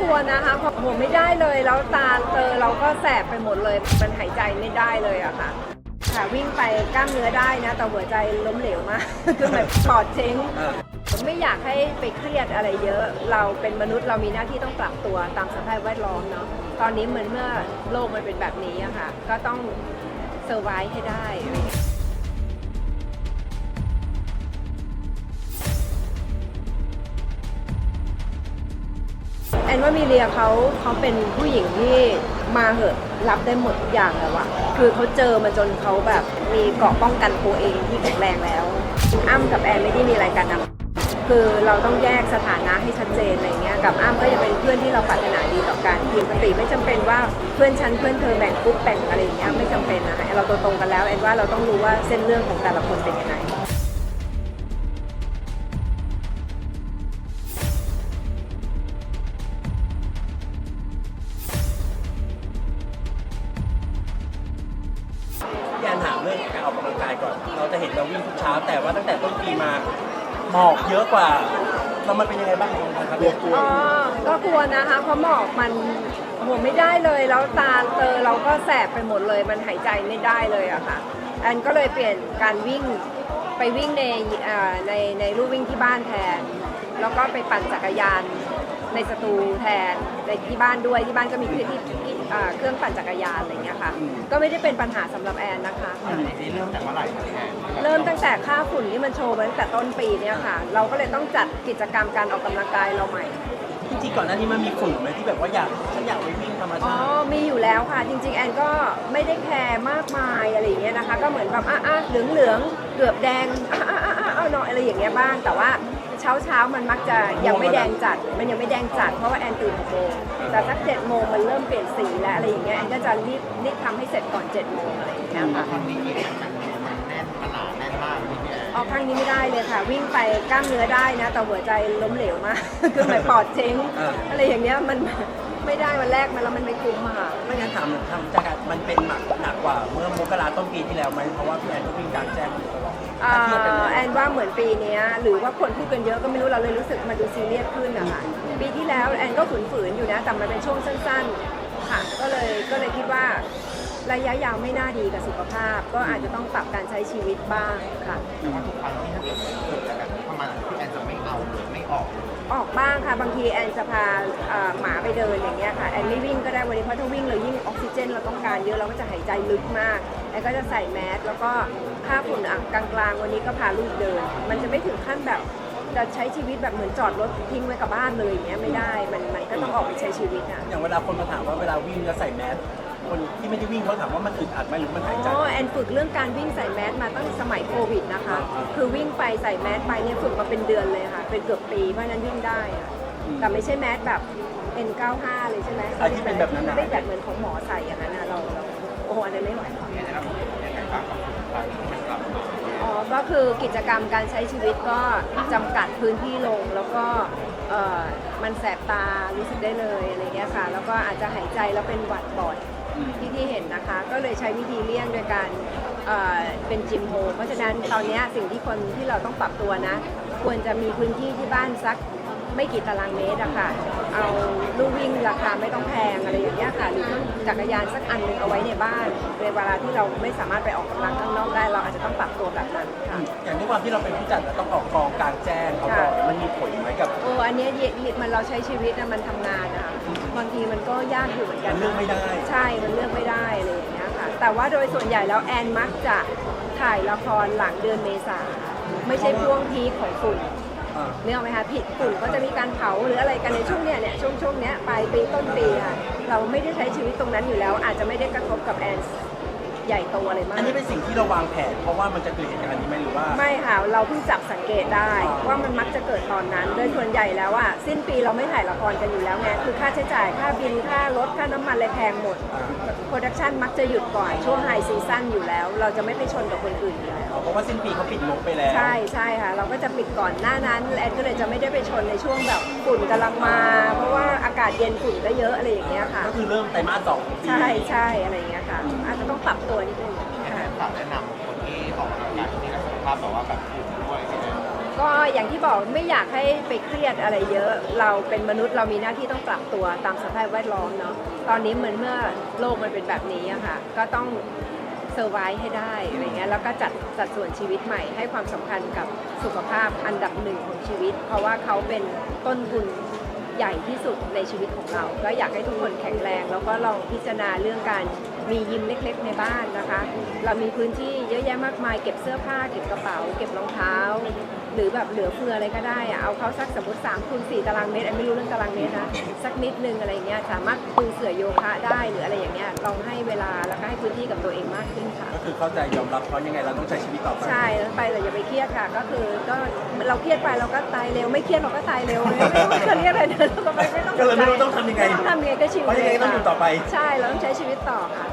กลัวนะคะเพราะโหไม่ได้เลย แล้วตาเตอเราก็แสบไปหมดเลย มันหายใจไม่ได้เลยอะค่ะ ค่ะวิ่งไปกล้ามเนื้อได้นะ แต่หัวใจล้มเหลวมากคือแบบปอดเจ๊งไม่อยากให้ไปเครียดอะไรเยอะ เราเป็นมนุษย์เรามีหน้าที่ต้องปรับตัวตามสภาพแวดล้อมเนาะ ตอนนี้เหมือนเมื่อโลกมันเป็นแบบนี้อะค่ะ ก็ต้องเซอร์ไวให้ได้ ว่ามีเรียเขาเขาเป็นผู้หญิงที่มาเหอะรับได้หมดทุกอย่างแล้วอะคือเขาเจอมาจนเขาแบบมีเกราะป้องกันตัวเองที่แข็งแรงแล้วอ้ำกับแอนไม่ได้มีอะไรกันนะคือเราต้องแยกสถานะให้ชัดเจนอะไรเงี้ยกับอ้ำก็จะเป็นเพื่อนที่เราปรารถนาดีต่อกันปกติไม่จำเป็นว่าเพื่อนฉันเพื่อนเธอแบ่งกรุ๊ปแบ่งอะไรอย่างเงี้ยไม่จำเป็นนะเราโตๆกันแล้วแอนว่าเราต้องรู้ว่าเส้นเรื่องของแต่ละคนเป็นยังไง กว่าเรามันเป็นยังไงบ้างครับกลัวกลัวอ๋อก็กลัวนะคะเพราะหมอกมันโอ้โหไม่ได้เลยแล้วตาเตอเราก็แสบไปหมดเลย มันหายใจไม่ได้เลยอะค่ะแอนก็เลยเปลี่ยนการวิ่งไปวิ่งในในในลู่วิ่งที่บ้านแทน แล้วก็ไปปั่นจักรยานในสตูแทนในที่บ้านด้วยที่บ้านก็มีที่ที่ ที่อ่าเครื่องปั่นจักรยานอะไรอย่างเงี้ยค่ะ ก็ไม่ได้เป็นปัญหาสำหรับแอนนะคะนี่เริ่มแต่เมื่อไหร่ครับพี่แอนเริ่มตั้งแต่ค่าฝุ่นที่มันโชว์มาตั้งแต่ต้นปีเนี่ยค่ะ เราก็เลยต้องจัดกิจกรรมการออกกำลังกายเราใหม่ จริงๆก่อนหน้านี้มันมีฝุ่นไหมที่แบบว่าอยากฉันอยากไปวิ่งธรรมอ๋อ ชาติมีอยู่แล้วค่ะ จริง ๆ แอนก็ไม่ได้แคร์มากมายอะไรอย่างเงี้ยนะคะ ก็เหมือนแบบอะอะเหลืองเหลืองๆเกือบแดงอะอะอะอะเอาหน่อยอะไรอย่างเงี้ยบ้าง แต่ว่า เช้าเช้าๆมันมักจะยังไม่แดงจัด มันยังไม่แดงจัดเพราะว่าแอนตื่นหกโมงแต่สักเจ็ดโมงมันเริ่มเปลี่ยนสีแล้วอะไรอย่างเงี้ยแอนก็จะรีบรีบทำให้เสร็จก่อนเจ็ดโมงอะไรอย่างเงี้ยค่ะตอนนี้กิจกรรมมันแน่นขนาดแน่นมากพี่แอนออกข้างนี้ไม่ได้เลยค่ะ วิ่งไปกล้ามเนื้อได้นะ แต่หัวใจล้มเหลวมาก คือหมายปอดเจ๊งเออออะไรอย่างเงี้ยมันไม่ได้วันแรกมันแล้วมันไม่คุ้มอะค่ะ ไม่งั้นถามทำจากมันเป็นหนักหนักกว่าเมื่อมกราต้นปีที่แล้วไหมเพราะว่าพี่แอนก็วิ่งกลางแจ้งมาตลอด เอ่ถ้าเทียบกันอเลยแอนว่าเหมือนปีเนี้ยหรือว่าคนพูดกันเยอะก็ไม่รู้เราเลยรู้สึกมันดูซีเรียสขึ้นนะคะปีที่แล้วแอนก็ฝืนๆอยู่นะแต่มันเป็นช่วงสั้นๆค่ะก็เลยก็เลยคิดว่าระยะยาวไม่น่าดีกับสุขภาพ ก็อาจจะต้องปรับการใช้ชีวิตบ้างค่ะ แต่ว่าทุกครั้งที่ถ้าเกิดเกิดอะไรแบบนี้เข้ามาพี่แอนจะไม่เอาหรือไม่ออกเลย ออกบ้างค่ะ บางทีแอนจะพาเอ่อหมาไปเดินอย่างเงี้ยค่ะ แอนไม่วิ่งก็ได้วันนี้เพราะถ้าวิ่งเรายิ่งออกซิเจน เราต้องการเยอะเราก็จะหายใจลึกมาก แอนก็จะใส่แมสแล้วก็ค่าฝุ่นอะกลางๆ วันนี้ก็พาลูกเดิน มันจะไม่ถึงขั้นแบบจะใช้ชีวิตแบบเหมือนจอดรถทิ้งไว้กับบ้านเลยอย่างเงี้ยไม่ได้ มันมันก็ต้องออกไปใช้ชีวิตอะ อย่างเวลาคนมาถามว่าเวลาวิ่งแล้วใส่แมส คนที่ไม่ได้วิ่งเขาถามว่ามันอึดอัดไหมหรือมันหายใจอ๋อแอนฝึกเรื่องการวิ่งใส่แมสมาตั้งแต่สมัยโควิดนะคะ คือวิ่งไปใส่แมสไปเนี่ยฝึกมาเป็นเดือนเลยค่ะ เป็นเกือบปีเพราะฉะนั้นวิ่งได้อะอืมแต่ไม่ใช่แมสแบบ N95 เลยใช่ไหมอะที่เป็นแบบนั้นน่ะไม่ได้แบบเหมือนของหมอใส่อย่างนั้นนะเราเราโอ้โหอันนั้นไม่ไหวพี่แอนจะรับยังไงบ้างกับครั้งที่มันกลับมาอ๋อ ก็คือกิจกรรมการใช้ชีวิตก็จำกัดพื้นที่ลง แล้วก็เอ่อมันแสบตารู้สึกได้เลยอะไรเงี้ยค่ะ แล้วก็อาจจะหายใจแล้วเป็นหวัดบ่อยอืม ที่ที่เห็นนะคะ ก็เลยใช้วิธีเลี่ยงโดยการเอ่อเป็นจิมโฮมเพราะฉะนั้นตอนเนี้ยสิ่งที่คนที่เราต้องปรับตัวนะ ควรจะมีพื้นที่ที่บ้านสักไม่กี่ตารางเมตรอะค่ะ เอาลู่วิ่งราคาไม่ต้องแพงอะไรอย่างเงี้ยค่ะหรือเครื่องจักรยานสักอันหนึ่งเอาไว้ในบ้านในเวลาที่เราไม่สามารถไปออกกำลังข้างนอกได้ เราอาจจะต้องปรับตัวแบบนั้นค่ะ อย่างที่ความที่เราเป็นผู้จัดเราต้องออกกองกลางแจ้งเอาบอกมันมีผลไหมกับ โอ้อันเนี้ยเยมันเราใช้ชีวิตนะมันทำงานอะบางทีมันก็ยากอยู่เหมือนกัมันนเลือกไม่ได้ ใช่มันเลือกไม่ได้อะไรอย่างเงี้ยค่ะ แต่ว่าโดยส่วนใหญ่แล้วแอนมักจะถ่ายละครหลังเดือนเมษาไม่ใช่พ่วงพีคของฝุ่นอ่าเนี่ยไหมคะผิดฝุ่นก็จะมีการเผาหรืออะไรกันในช่วงเนี้ยเนี่ยช่วงช่วงเนี้ยปลายปีต้นปีค่ะเราไม่ได้ใช้ชีวิตตรงนั้นอยู่แล้ว อาจจะไม่ได้กระทบกับแอน ใหญ่โตอะไรมาก อันนี้เป็นสิ่งที่เราวางแผน เพราะว่ามันจะเกิดเหตุการณ์นี้ไหมหรือว่า ไม่ค่ะ เราเพิ่งจับสังเกตได้ว่ามันมักจะเกิดตอนนั้น โดยส่วนใหญ่แล้วอะสิ้นปีเราไม่ถ่ายละครกันอยู่แล้วไงคือค่าใช้จ่ายค่าบินค่ารถ ค่าน้ำมันอะไรแพงหมด โปรดักชันมักจะหยุดก่อนช่วงไฮซีซั่นอยู่แล้ว เราจะไม่ไปชนกับคนอื่นอยู่แล้ว เพราะว่าสิ้นปีเขาปิดงบไปแล้วใช่ใช่ค่ะ เราก็จะปิดก่อนหน้านั้นแอนก็เลยจะไม่ได้ไปชนในช่วงแบบฝุ่นกำลังมา เพราะว่าอากาศเย็นฝุ่นก็เยอะอะไรอย่างเงี้ยค่ะ ก็คือเริ่มไตรมาสสองของปีใช่ใช่อะไรอย่างเงี้ยค่ะ อาจจะต้องปรับตัวนิดนึงพี่แอค่ะนฝากแนะนำคนที่ออกกำลังกายที่นี่และสุขภาพแบบว่าแบบ ก็อย่างที่บอกไม่อยากให้ไปเครียดอะไรเยอะ เราเป็นมนุษย์เรามีหน้าที่ต้องปรับตัวตามสภาพแวดล้อมเนาะตอนนี้เหมือนเมื่อโลกมันเป็นแบบนี้อะค่ะก็ต้องเซอร์ไวให้ได้อะไรเงี้ยแล้วก็จัดสัดส่วนชีวิตใหม่ให้ความสำคัญกับสุขภาพอันดับหนึ่งของชีวิต เพราะว่าเขาเป็นต้นทุนใหญ่ที่สุดในชีวิตของเรา ก็อยากให้ทุกคนแข็งแรง แล้วก็ลองพิจารณาเรื่องการมียิมเล็กๆในบ้านนะคะ เรามีพื้นที่เยอะแยะมากมายเก็บเสื้อผ้า เก็บกระเป๋า เก็บรองเท้า หรือแบบเหลือเฟืออะไรก็ได้อะเอาเขาสักสมมติ3คูณ4ตารางเมตรอันไม่รู้เรื่องตารางเมตรนะสักนิดนึงอะไรเงี้ยสามารถปูเสื่อโยคะได้หรืออะไรอย่างเงี้ยลองให้เวลาแล้วก็ให้พื้นที่กับตัวเองมากขึ้นค่ะ ก็คือเข้าใจยอมรับเพราะยังไงเราต้องใช้ชีวิตต่อไป ใช่แล้วไปแต่อย่าไปเครียดค่ะ ก็คือก็เราเครียดไปเราก็ตายเร็ว ไม่เครียดเราก็ตายเร็วไม่รู้จะเรียกอะไรนะเราก็ไม่ต้องก็เลยไม่รู้ต้องทำยังไงม่ต้องทำยังไงก็ชิวเพราะยังไงก็ต้องอยู่ต่อไป ใช่เราต้องใช้ชีวิตต่อค่ะ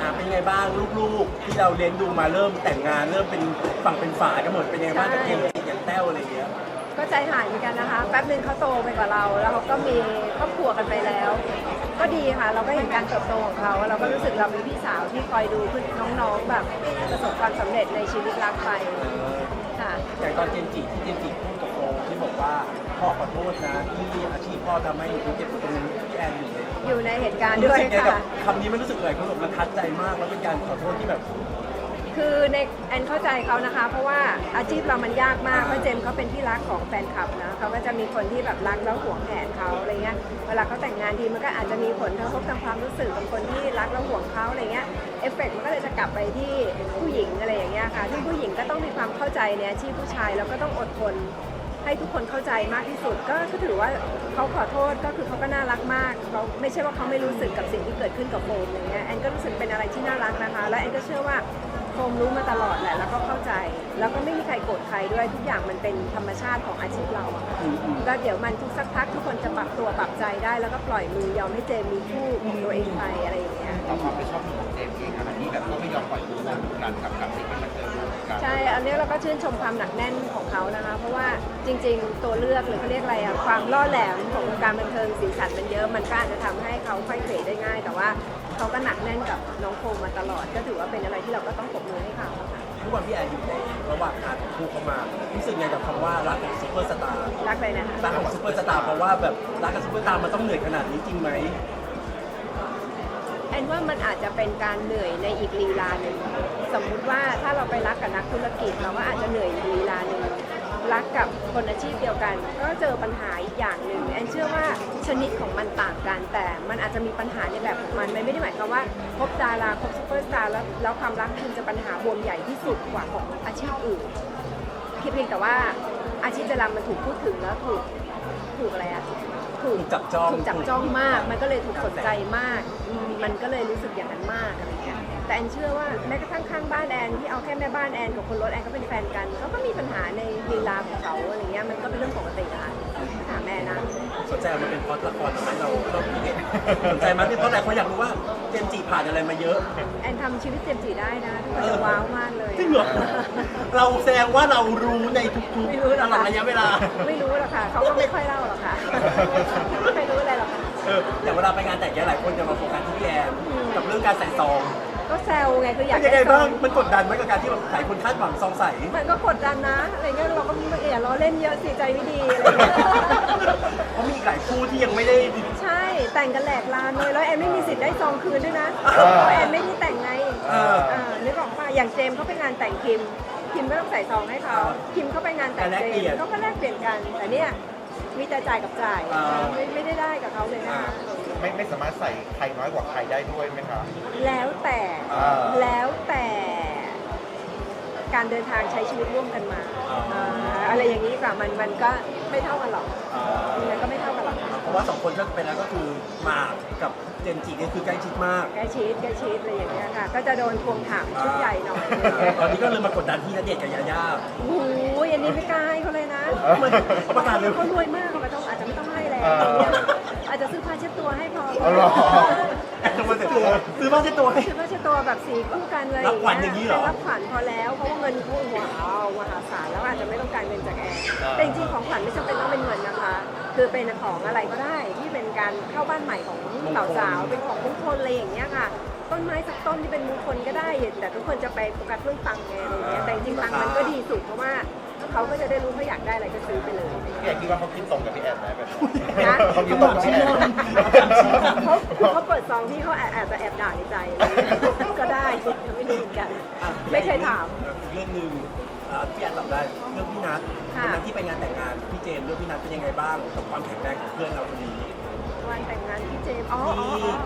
อะเป็นยังไงบ้างลูกๆ ที่เราเลี้ยงดูมาเริ่มแต่งงานเริ่มเป็นฝั่งเป็นฝากันหมดเป็นยังไงบ้างกับเกมจิอย่างแต้วอะไรอย่างเงี้ยก็ใจหายเหมือนกันนะคะ แป๊บหนึ่งเขาโตไปกว่าเรา แล้วเขาก็มีครอบครัวกันไปแล้ว ก็ดีค่ะ เราก็เห็นการเติบโตของเขา เราก็รู้สึกเราเป็นพี่สาวที่คอยดูน้องๆแบบประสบความสำเร็จในชีวิตรักไปค่ะ อย่างตอนเจนจิที่เจนจิพูดกับโอที่บอกว่าพ่อขอโทษนะที่อาชี พพ่อทำให้หนูเจ็บตรงนั้นพี่แอนอยู่เลยอยู่ในเหตุการณ์รู้ด้วยสึกไงกับค่ะ คำนี้มันรู้สึกเลยเขาแบบมันทัดใจมากแล้วเป็นการขอโทษที่แบบ คือในแอนเข้าใจเขานะคะ เพราะว่าอาชีพเรามันยากมากเพราะเจมส์เขาเป็นที่รักของแฟนคลับนะเขาก็จะมีคนที่แบบรักแล้วห่วงแหนเขาอะไรเงี้ยเวลาเขาแต่งงานทีมันก็อาจจะมีผลกระทบทางความรู้สึกกับคนที่รักแล้วห่วงเขาอะไรเงี้ยเอฟเฟกต์มันก็เลยจะกลับไปที่ผู้หญิงอะไรอย่างเงี้ยค่ะที่ผู้หญิงก็ต้องมีความเข้าใจในอาชีพผู้ชายแล้วก็ต้องอดทน ให้ทุกคนเข้าใจมากที่สุด ก็ก็ถือว่าเขาขอโทษก็คือเขาก็น่ารักมากเขาไม่ใช่ว่าเขาไม่รู้สึกกับสิ่งที่เกิดขึ้นกับโฟมอย่างเงี้ยแอนก็รู้สึกเป็นอะไรที่น่ารักนะคะ และแอนก็เชื่อว่า โฟมรู้มาตลอดแหละแล้วก็เข้าใจ แล้วก็ไม่มีใครโกรธใครด้วยทุกอย่างมันเป็นธรรมชาติของอาชีพเราอะค่ะแล้วเดี๋ยวมันทุกสักพักทุกคนจะปรับตัวปรับใจได้ แล้วก็ปล่อยมือยอมให้เจมมีคู่ของตัวเองไปอะไรอย่างเงี้ย ต่อความไม่ชอบของเจมส์เองอะไรที่แบบก็ไม่ยอมปล่อยมือกันกับกับสิ่งที่มันเกิดขึ้นกันใช่ อันนี้เราก็ชื่นชมความหนักแน่นของเขานะคะ เพราะว่าจริง ๆ ตัวเลือกหรือเขาเรียกอะไรอะความล่อแหลมของวงการบันเทิงสีสันมันเยอะ มันก็อาจจะทำให้เขาค่อยเขวได้ง่าย แต่ว่า เขาก็หนักแน่นกับน้องโฟมมาตลอด ก็ถือว่าเป็นอะไรที่เราก็ต้องปรบมือให้เขาค่ะทุกวันพี่แอนอยู่ในระหว่างการคู่เข้ามารู้สึกไงกับคำว่ารักกับซุปเปอร์สตาร์รักเลยนะคะรักกับซุปเปอร์สตาร์เพราะว่าแบบรักกับซุปเปอร์สตาร์มันต้องเหนื่อยขนาดนี้จริงไหมแอนว่ามันอาจจะเป็นการเหนื่อยในอีกลีลาหนึ่งสมมุติว่าถ้าเราไปรักกับนักธุรกิจเราก็อาจจะเหนื่อยอีกลีลาหนึ่ง รักกับคนอาชีพเดียวกัน ก็เจอปัญหาอีกอย่างหนึ่งแอนเชื่อว่าชนิดของมันต่างกันแต่มันอาจจะมีปัญหาในแบบของมันมันไม่ได้หมายความว่าคบดาราคบซูเปอร์สตาร์แล้วแล้วความรักคุณจะปัญหาบวมใหญ่ที่สุดกว่าของอาชีพอื่นคิดเพียงแต่ว่าอาชีพดารามันถูกพูดถึงแล้วถูกถูกอะไรอะถูกถูกจับจ้องถูกจับจ้องมาก มันก็เลยถูกสนใจมากอืมมันก็เลยรู้สึกอย่างนั้นมากอะไรเงี้ย แต่แอนเชื่อว่าแม้กระทั่งข้างบ้านแอนที่เอาแค่แม่บ้านแอนกับคนรถแอนก็เป็นแฟนกันเขาก็มีปัญหาในลีลาของเขาอะไรเงี้ยมันก็เป็นเรื่องปกติอะค่ะถามแม่นะสนใจเอามาเป็นพล็อดละครทำไมเราเราพี่เห็นสนใจไหมเพราะหลายคนอยากรู้ว่าเจนจิผ่านอะไรมาเยอะแอนทำชีวิตเจมส์จีได้นะทุกคนจะว้าวมากเลยจริงเหรอเราแสดงว่าเรารู้ในทุกไม่รู้ๆหตรอกลอดค่ะระยะเวลา ไม่รู้หรอกค่ะเขาก็ไม่ค่อยเล่าหรอกค่ะไม่ค่อยรู้อะไรหรอกค่ะเอออย่างเวลาไปงานแต่งงานหลายคนจะมาโฟกัสที่พี่แอนกับเรื่องการใส่ซอง ก็แซวไงคืออยากเป็นยังไงได้ซบ้าองงมันกดดันไหมกับการที่แบบหลายคนคาดหวังซองใส มันก็กดดันนะอะไรเงี้ยเราก็อย่าล้อเล่นเยอะสิใจไม่ดีอะไรเงี้ยเพราะมีอีกหลายคู่ที่ยังไม่ได้ใช่แต่งกันแหลกลานเลยแล้วแอนไม่มีสิทธิ์ได้ซองคืนด้วยนะเออเพราะแอนไม่ได้แต่งไงเอออ่านึกออกป่ะอย่างเจมส์เขาไปงานแต่งคิม คิมไม่ต้องใส่ซองให้เขาคิมเขาไปงานแต่งแต่แลกเจเปลี่ยมนส์เขาก็แลกเปลี่ยนกันแต่เนี่ยมีแต่จ่ายกับจ่ายอ่า ไม่ไม่ได้ได้กับเขาเลยนะคะ ไม่ไม่สามารถใส่ใครน้อยกว่าใครได้ด้วยไหมคะ แล้ว แต่อ่าแล้วแต่การเดินทางใช้ชีวิตร่วมกันมาอ่าอ่าอะไรอย่างนี้ดีกว่ามันมันก็ไม่เท่ากันหรอกอ่ามันก็ไม่เท่ากันหรอกเพราะว่าสองคนก็เป็นแล้วก็คือหมากกับเจนจินี่คือใกล้ชิดมาก ใกล้ชิดใกล้ชิดอะไรอย่างเงี้ยค่ะ ก็จะโดนทวงถามชุดใหญ่หน่อยตอนนี้ก็เลยมากดดันที่ณเดชน์กับยาย่าโอ้โหอันนี้ไม่กล้าให้เขาเลยนะมันประกาศเลยเขารวยมากเขาไม่ต้องอาจจะไม่ต้องให้แล้วเอออาจจะซื้อผ้าเช็ดตัวให้พอ ตัวซื้อมาเสร็จตัวให้ ซื้อผ้าเช็ดตัวแบบสีคู่กันเลยรับขวัญอย่างนี้เหรอป็รับขวัญพอแล้วเพราะว่าเงินเขาว้าวมหาศาลแล้วอาจจะไม่ต้องการเงินจากแอนแต่จริงๆของขวัญไม่จำเป็นต้องเป็นเงินนะคะ คือเป็นของอะไรก็ได้ที่เป็นการเข้าบ้านใหม่ของสาวสาวๆเป็นของมงคลอะไรอย่างเงี้ยค่ะ ต้นไม้สักต้นที่เป็นมงคลก็ได้แต่ทุกคนจะไปโฟกัสเรื่องตังค์ไงอะไรอย่างเงี้ยแต่จริงๆตังค์มันก็ดีสุดเพราะว่า เขาก็จะได้รู้เขาอยากได้อะไรก็ซื้อไปเลยพี่แอนคิดว่าเขาคิดตรงกับพี่แอนไหมแบบนะเขาคิดตรงกับพี่แอนเขาเขาเปิดซองที่เขาแอบแอบจะแอบด่าในใจ ก็ได้ไม่รู้เหมือนกันอะไม่เคยถามอีกเรื่องหนึ่งเอ่อพี่แอนตอบได้เรื่องพี่นัทค่ะ วันนั้นที่ไปงานแต่งงานพี่เจมส์เรื่องพี่นัทเป็นยังไงบ้างกับความแข็งแรงของเพื่อนเราคนนี้วันแต่งงานพี่เจมส์อ๋ออ๋อที่อ๋อ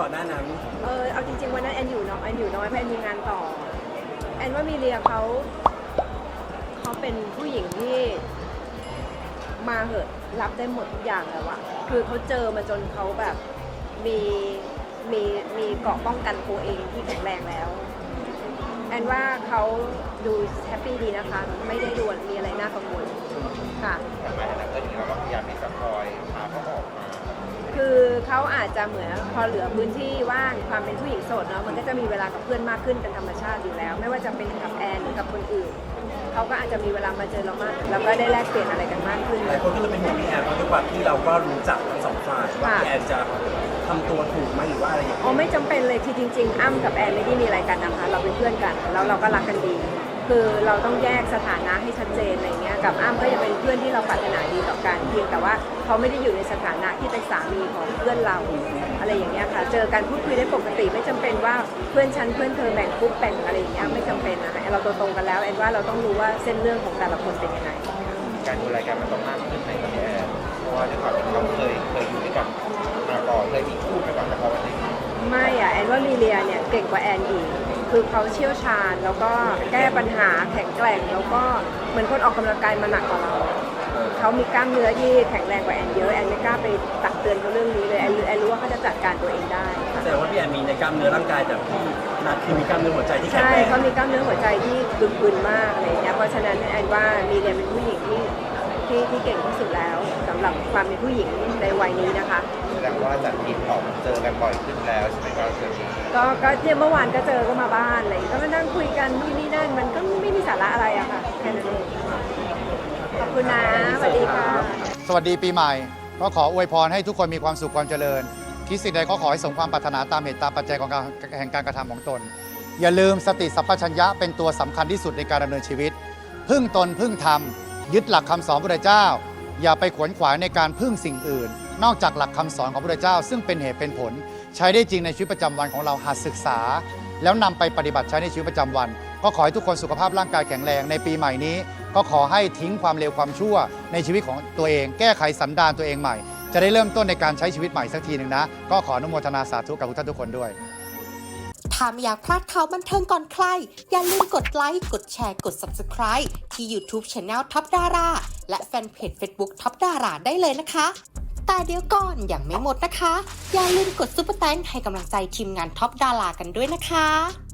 ก่อนหน้านั้นเออเอาจริงๆวันนั้นแอนอยู่น้อยแอนอยู่น้อยเพราะแอนมีงานต่อ แอนว่ามีเรียเขา เขาเป็นผู้หญิงที่มาเหอะรับได้หมดทุกอย่างแล้วอะคือเขาเจอมาจนเขาแบบมีมีมีเกราะป้องกันตัวเองที่แข็งแรงแล้วแอนว่าเขาดูแฮปปี้ดีนะคะ ไม่ได้ด่วนมีอะไรน่ากังวลค่ะทำไมอันนั้นก็อย่างนี้เราก็พยายามที่จะคอยพาเขาออกมาคือเขาอาจจะเหมือนพอเหลือพื้นที่ว่างความเป็นผู้หญิงโสดเนาะมันก็จะมีเวลากับเพื่อนมากขึ้นเป็นธรรมชาติอยู่แล้ว ไม่ว่าจะเป็นกับแอนหรือกับคนอื่น เขาก็อาจจะมีเวลามาเจอเรามาก แล้วก็ได้แลกเปลี่ยนอะไรกันมากขึ้น หลายคนก็เลยเป็นห่วงพี่แอนเพราะด้วยความที่เราก็รู้จักทั้งสองฝ่ายว่าค่ะ พี่แอนจะทำตัวถูกไหมหรือว่าอะไรอย่างอ๋อเงี้ยไม่จำเป็นเลยที่จริง ๆ อ้ำกับแอนไม่ได้มีอะไรกันนะคะ เราเป็นเพื่อนกัน แล้วเราก็รักกันดี คือเราต้องแยกสถานะให้ชัดเจนอะไรเงี้ยกับอ้ำก็ยังเป็นเพื่อนที่เราปรารถนาดีต่อกันเพียงแต่ว่าเขาไม่ได้อยู่ในสถานะที่เป็นสามีของเพื่อนเราอะไรอย่างเงี้ยค่ะ เจอกันพูดคุยได้ปกติไม่จำเป็นว่าเพื่อนฉันเพื่อนเธอแบ่งกรุ๊ปแบ่งอะไรอย่างเงี้ยไม่จำเป็นนะคะเราตัวตรงกันแล้วแอนว่าเราต้องรู้ว่าเส้นเรื่องของแต่ละคนเป็นยังไงการดูแลกันมันต้องมากขึ้นในกับพี่แอนเพราะว่าด้วยความที่เขาเคยเคยอยู่ด้วยกันมาก่อนเคยมีคู่มาก่อนแต่พอวันนี้ไม่อะแอนว่ามีเลียเนี่ยเก่งกว่าแอนอีก คือเขาเชี่ยวชาญ แล้วก็แก้ปัญหาแข็งแกร่ง แล้วก็เหมือนคนออกกำลังกายมาหนักกว่าเรา เขามีกล้ามเนื้อที่แข็งแรงกว่าแอนเยอะ แอนไม่กล้าไปตักเตือนเขาเรื่องนี้เลยแอนรู้แอนรู้ว่าเขาจะจัดการตัวเองได้แสดงว่าพี่แอนมีในกล้ามเนื้อร่างกายแต่พี่นัทคือมีกล้ามเนื้อหัวใจที่แข็งใช่แรงเขามีกล้ามเนื้อหัวใจที่บึกบึนมากอะไรอย่างเงี้ยเพราะฉะนั้นแอนว่ามีเลียเป็นผู้หญิงที่ที่ที่เก่งที่สุดแล้วสำหรับความเป็นผู้หญิงในวัยนี้นะคะแสดงว่าจัดทีมของเจอกันบ่อยขึ้นแล้วใช่ไหมครับเจอ ก็ก็เนี่ยเมื่อวานก็เจอก็มาบ้านอะไรก็มานั่งคุยกันนู่นนี่นั่นมันก็ไม่มีสาระอะไรอะค่ะแค่นั้นเองขอบคุณนะสวัสดีค่ะสวัสดีปีใหม่ ก็ขออวยพรให้ทุกคนมีความสุขความเจริญคิดสิ่งใดก็ขอให้สมความปรารถนาตามเหตุตามปัจจัยของการแห่งการกระทำของตน อย่าลืมสติสัพพัญญะเป็นตัวสำคัญที่สุดในการดำเนินชีวิต พึ่งตนพึ่งธรรม ยึดหลักคำสอนพระเจ้า อย่าไปขวนขวายในการพึ่งสิ่งอื่น นอกจากหลักคำสอนของพระเจ้า ซึ่งเป็นเหตุเป็นผล ใช้ได้จริงในชีวิตประจำวันของเราหัดศึกษา แล้วนำไปปฏิบัติใช้ในชีวิตประจำวัน ก็ขอให้ทุกคนสุขภาพร่างกายแข็งแรงในปีใหม่นี้ ก็ขอให้ทิ้งความเลวความชั่วในชีวิตของตัวเอง แก้ไขสันดานตัวเองใหม่ จะได้เริ่มต้นในการใช้ชีวิตใหม่สักทีหนึ่งนะ ก็ขออนุโมทนาสาธุกับทุกท่านทุกคนด้วย ถ้าไม่อยากพลาดข่าวบันเทิงก่อนใคร อย่าลืมกดไลค์ กดแชร์ กด Subscribe ที่ YouTube Channel ท็อปดาราและแฟนเพจ Facebook ท็อปดาราได้เลยนะคะ แต่เดี๋ยวก่อนอย่างไม่หมดนะคะ อย่าลืมกดซุปเปอร์แตงให้กำลังใจทีมงานท็อปดารากันด้วยนะคะ